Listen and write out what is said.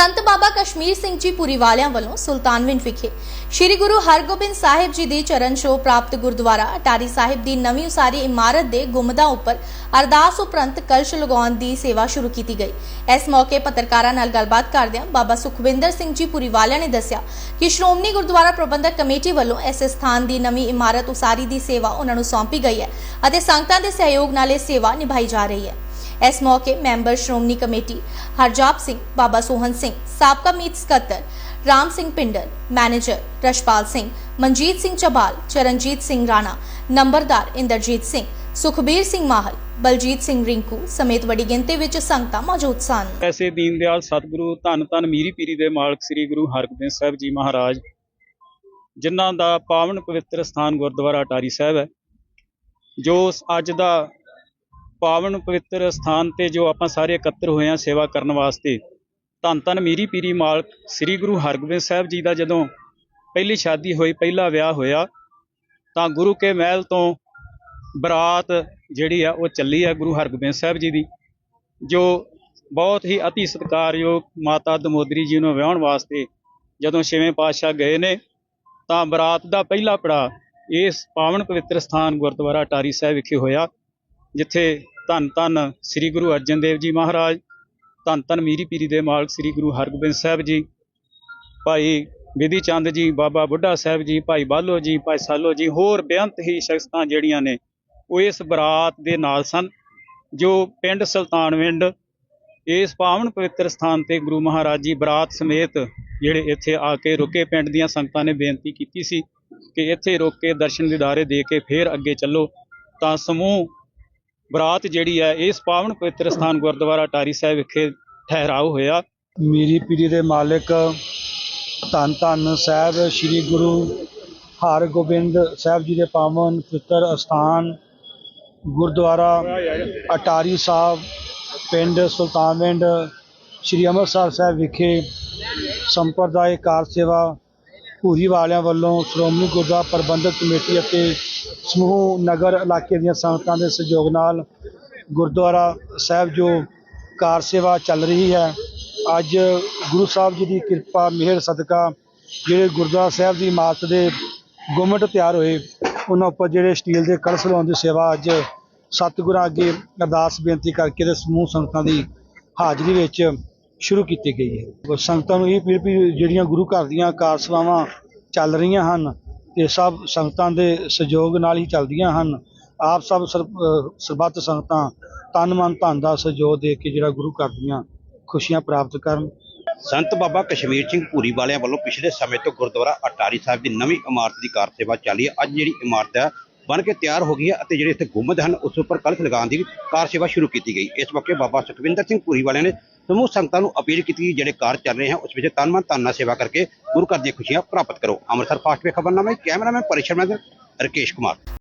ਸੰਤ ਬਾਬਾ ਕਸ਼ਮੀਰ ਸਿੰਘ ਜੀ ਪੁਰੀ ਵਾਲਿਆਂ ਵੱਲੋਂ ਸੁਲਤਾਨਵਿੰਡ ਵਿਖੇ ਸ੍ਰੀ ਗੁਰੂ ਹਰਗੋਬਿੰਦ ਸਾਹਿਬ ਜੀ ਦੀ ਚਰਨ ਛੋਹ ਪ੍ਰਾਪਤ ਗੁਰਦੁਆਰਾ ਅਟਾਰੀ ਸਾਹਿਬ ਦੀ ਨਵੀਂ ਉਸਾਰੀ ਇਮਾਰਤ ਦੇ ਗੁੰਮਦਾਂ ਉੱਪਰ ਅਰਦਾਸ ਉਪਰੰਤ ਕਲਸ਼ ਲਗਾਉਣ ਦੀ ਸੇਵਾ ਸ਼ੁਰੂ ਕੀਤੀ ਗਈ। ਇਸ ਮੌਕੇ ਪੱਤਰਕਾਰਾਂ ਨਾਲ ਗੱਲਬਾਤ ਕਰਦਿਆਂ ਬਾਬਾ ਸੁਖਵਿੰਦਰ ਸਿੰਘ ਜੀ ਪੁਰੀ ਵਾਲਿਆਂ ਨੇ ਦੱਸਿਆ ਕਿ ਸ਼੍ਰੋਮਣੀ ਗੁਰਦੁਆਰਾ ਪ੍ਰਬੰਧਕ ਕਮੇਟੀ ਵੱਲੋਂ ਇਸ ਸਥਾਨ ਦੀ ਨਵੀਂ ਇਮਾਰਤ ਉਸਾਰੀ ਦੀ ਸੇਵਾ ਉਹਨਾਂ ਨੂੰ ਸੌਂਪੀ ਗਈ ਹੈ ਅਤੇ ਸੰਗਤਾਂ ਦੇ ਸਹਿਯੋਗ ਨਾਲ ਇਹ ਸੇਵਾ ਨਿਭਾਈ ਜਾ ਰਹੀ ਹੈ। ਇਸ ਮੌਕੇ ਮੈਂਬਰ ਸ਼੍ਰੋਮਣੀ ਕਮੇਟੀ ਹਰਜਾਪ ਸਿੰਘ, ਬਾਬਾ ਸੋਹਨ ਸਿੰਘ, ਸਾਬਕਾ ਮੀਤ ਸਕੱਤਰ ਰਾਮ ਸਿੰਘ ਪਿੰਡਰ ਮੈਨੇਜਰ ਰਸ਼ਪਾਲ ਸਿੰਘ, ਮਨਜੀਤ ਸਿੰਘ ਚਬਾਲ, ਚਰਨਜੀਤ ਸਿੰਘ ਰਾਣਾ, ਨੰਬਰਦਾਰ ਇੰਦਰਜੀਤ ਸਿੰਘ, ਸੁਖਬੀਰ ਸਿੰਘ ਮਾਹਲ, ਬਲਜੀਤ ਸਿੰਘ ਰਿੰਕੂ ਸਮੇਤ ਵੱਡੀ ਗਿਣਤੀ ਵਿੱਚ ਸੰਗਤਾਂ ਮੌਜੂਦ ਸਨ। ਐਸੇ ਦੀਨਦਿਆਲ ਸਤਿਗੁਰੂ, ਧੰਨ ਧੰਨ ਮੀਰੀ ਪੀਰੀ ਦੇ ਮਾਲਕ ਸ੍ਰੀ ਗੁਰੂ ਹਰਗੋਬਿੰਦ ਸਾਹਿਬ ਜੀ ਮਹਾਰਾਜ, ਜਿਨ੍ਹਾਂ ਦਾ ਪਾਵਨ ਪਵਿੱਤਰ ਸਥਾਨ ਗੁਰਦੁਆਰਾ ਅਟਾਰੀ ਸਾਹਿਬ ਹੈ, ਜੋ ਅੱਜ ਦਾ ਪਾਵਨ ਪਵਿੱਤਰ ਸਥਾਨ ਤੇ ਜੋ ਆਪਾਂ ਸਾਰੇ ਇਕੱਤਰ ਹੋਏ ਹਾਂ ਸੇਵਾ ਕਰਨ ਵਾਸਤੇ, ਧੰਨ ਧੰਨ ਮੀਰੀ ਪੀਰੀ ਮਾਲਕ ਸ੍ਰੀ ਗੁਰੂ ਹਰਗੋਬਿੰਦ ਸਾਹਿਬ ਜੀ ਦਾ ਜਦੋਂ ਪਹਿਲੀ ਸ਼ਾਦੀ ਹੋਈ, ਪਹਿਲਾ ਵਿਆਹ ਹੋਇਆ, ਤਾਂ ਗੁਰੂ ਕੇ ਮਹਿਲ ਤੋਂ ਬਰਾਤ ਜਿਹੜੀ ਆ ਉਹ ਚੱਲੀ ਆ ਗੁਰੂ ਹਰਗੋਬਿੰਦ ਸਾਹਿਬ ਜੀ ਦੀ, ਜੋ ਬਹੁਤ ਹੀ ਅਤੀ ਸਤਿਕਾਰਯੋਗ ਮਾਤਾ ਦਮੋਦਰੀ ਜੀ ਨੂੰ ਵਿਆਹਣ ਵਾਸਤੇ ਜਦੋਂ ਛੇਵੇਂ ਪਾਤਸ਼ਾਹ ਗਏ ਨੇ, ਤਾਂ ਬਰਾਤ ਦਾ ਪਹਿਲਾ ਪੜਾ ਇਸ ਪਾਵਨ ਪਵਿੱਤਰ ਸਥਾਨ ਗੁਰਦੁਆਰਾ ਅਟਾਰੀ ਸਾਹਿਬ ਵਿਖੇ ਹੋਇਆ। ਜਿੱਥੇ ਧੰਨ ਧੰਨ ਸ੍ਰੀ ਗੁਰੂ ਅਰਜਨ ਦੇਵ ਜੀ ਮਹਾਰਾਜ, ਧੰਨ ਧੰਨ ਮੀਰੀ ਪੀਰੀ ਦੇ ਮਾਲਕ ਸ੍ਰੀ ਗੁਰੂ ਹਰਗੋਬਿੰਦ ਸਾਹਿਬ ਜੀ, ਭਾਈ ਵਿਧੀ ਚੰਦ ਜੀ, ਬਾਬਾ ਬੁੱਢਾ ਸਾਹਿਬ ਜੀ, ਭਾਈ ਬਾਲੋ ਜੀ, ਭਾਈ ਸਾਲੋ ਜੀ, ਹੋਰ ਬੇਅੰਤ ਹੀ ਸ਼ਖਸਤਾਂ ਜਿਹੜੀਆਂ ਨੇ, ਉਹ ਇਸ ਬਰਾਤ ਦੇ ਨਾਲ ਸਨ, ਜੋ ਪਿੰਡ ਸੁਲਤਾਨਵਿੰਡ ਇਸ ਪਾਵਨ ਪਵਿੱਤਰ ਸਥਾਨ ਤੇ ਗੁਰੂ ਮਹਾਰਾਜ ਜੀ ਬਰਾਤ ਸਮੇਤ ਜਿਹੜੇ ਇੱਥੇ ਆ ਕੇ ਰੁਕੇ, ਪਿੰਡ ਦੀਆਂ ਸੰਗਤਾਂ ਨੇ ਬੇਨਤੀ ਕੀਤੀ ਸੀ ਕਿ ਇੱਥੇ ਰੁਕ ਕੇ ਦਰਸ਼ਨ ਦਿਦਾਰੇ ਦੇ ਕੇ ਫੇਰ ਅੱਗੇ ਚੱਲੋ, ਤਾਂ ਸਮੂਹ ਬਰਾਤ ਜਿਹੜੀ ਹੈ, ਇਸ ਪਾਵਨ ਪਵਿੱਤਰ ਸਥਾਨ ਗੁਰਦੁਆਰਾ ਟਾਰੀ ਸਾਹਿਬ ਵਿਖੇ ਠਹਿਰਾਓ ਹੋਇਆ। ਮੀਰੀ ਪੀਰੀ ਦੇ ਮਾਲਕ ਧੰਨ ਧੰਨ ਸਾਹਿਬ, ਸ੍ਰੀ ਗੁਰੂ ਹਰਗੋਬਿੰਦ ਸਾਹਿਬ ਜੀ ਦੇ ਪਾਵਨ ਪਵਿੱਤਰ ਅਸਥਾਨ ਗੁਰਦੁਆਰਾ ਅਟਾਰੀ ਸਾਹਿਬ, ਪਿੰਡ ਸੁਲਤਾਨਵਿੰਡ, ਸ੍ਰੀ ਅੰਮ੍ਰਿਤਸਰ ਸਾਹਿਬ ਵਿਖੇ ਸੰਪਰਦਾਇ ਕਾਰ ਸੇਵਾ ਭੂਰੀ ਵਾਲਿਆਂ ਵੱਲੋਂ ਸ਼੍ਰੋਮਣੀ ਗੁਰਦੁਆਰਾ ਪ੍ਰਬੰਧਕ ਕਮੇਟੀ ਅਤੇ ਸਮੂਹ ਨਗਰ ਇਲਾਕੇ ਦੀਆਂ ਸੰਗਤਾਂ ਦੇ ਸਹਿਯੋਗ ਨਾਲ ਗੁਰਦੁਆਰਾ ਸਾਹਿਬ ਜੋ ਕਾਰ ਸੇਵਾ ਚੱਲ ਰਹੀ ਹੈ, ਅੱਜ ਗੁਰੂ ਸਾਹਿਬ ਜੀ ਦੀ ਕਿਰਪਾ, ਮਿਹਰ, ਸਦਕਾ ਜਿਹੜੇ ਗੁਰਦੁਆਰਾ ਸਾਹਿਬ ਦੀ ਇਮਾਰਤ ਦੇ ਗੁੰਮਟ ਤਿਆਰ ਹੋਏ, ਉਹਨਾਂ ਉੱਪਰ ਜਿਹੜੇ ਸਟੀਲ ਦੇ ਕਲਸ਼ ਲਾਉਣ ਦੀ ਸੇਵਾ ਅੱਜ ਸਤਿਗੁਰਾਂ ਅੱਗੇ ਅਰਦਾਸ ਬੇਨਤੀ ਕਰਕੇ ਤੇ ਸਮੂਹ ਸੰਗਤਾਂ ਦੀ ਹਾਜ਼ਰੀ ਵਿੱਚ ਸ਼ੁਰੂ ਕੀਤੀ ਗਈ ਹੈ। ਸੰਗਤਾਂ ਨੂੰ ਇਹ ਅਪੀਲ ਵੀ ਜਿਹੜੀਆਂ ਗੁਰੂ ਘਰ ਦੀਆਂ ਕਾਰ ਸੇਵਾਵਾਂ ਚੱਲ ਰਹੀਆਂ ਹਨ ਤੇ ਸਭ ਸੰਗਤਾਂ ਦੇ ਸਹਿਯੋਗ ਨਾਲ ਹੀ ਚੱਲਦੀਆਂ ਹਨ। ਆਪ ਸਭ ਸਰਬੱਤ ਸੰਗਤਾਂ ਤਨ ਮਨ ਧਨ ਦਾ ਸਹਿਯੋਗ ਦੇ ਕੇ ਜਿਹੜਾ ਗੁਰੂ ਘਰ ਦੀਆਂ ਖੁਸ਼ੀਆਂ ਪ੍ਰਾਪਤ ਕਰਨ। ਸੰਤ ਬਾਬਾ ਕਸ਼ਮੀਰ ਸਿੰਘ ਭੂਰੀ ਵਾਲਿਆਂ ਵੱਲੋਂ ਪਿਛਲੇ ਸਮੇਂ ਤੋਂ ਗੁਰਦੁਆਰਾ ਅਟਾਰੀ ਸਾਹਿਬ ਦੀ ਨਵੀਂ ਇਮਾਰਤ ਦੀ ਕਾਰ ਸੇਵਾ ਚੱਲੀ ਹੈ। ਅੱਜ ਜਿਹੜੀ ਇਮਾਰਤ ਹੈ ਬਣ ਕੇ ਤਿਆਰ ਹੋ ਗਈ ਹੈ ਅਤੇ ਜਿਹੜੇ ਇੱਥੇ ਗੁੰਮਦ ਹਨ, ਉਸ ਉੱਪਰ ਕਲਸ਼ ਲਗਾਉਣ ਦੀ ਕਾਰ ਸੇਵਾ ਸ਼ੁਰੂ ਕੀਤੀ ਗਈ। ਇਸ ਮੌਕੇ ਬਾਬਾ ਸੁਖਵਿੰਦਰ ਸਿੰਘ ਪੂਰੀ ਵਾਲਿਆਂ ਨੇ ਸਮੂਹ ਸੰਗਤਾਂ ਨੂੰ ਅਪੀਲ ਕੀਤੀ ਕਿ ਜਿਹੜੇ ਕਾਰ ਚੱਲ ਰਹੇ ਹਨ, ਉਸ ਵਿੱਚ ਤਨ ਮਨ ਧਨ ਨਾਲ ਸੇਵਾ ਕਰਕੇ ਗੁਰੂ ਘਰ ਦੀਆਂ ਖੁਸ਼ੀਆਂ ਪ੍ਰਾਪਤ ਕਰੋ। ਅੰਮ੍ਰਿਤਸਰ ਫਾਸਟ ਵੇ ਖਬਰਨਾਮਾ ਕੈਮਰਾਮੈਨ ਪਰਿਸ਼ਰਮਾ ਰਕੇਸ਼ ਕੁਮਾਰ।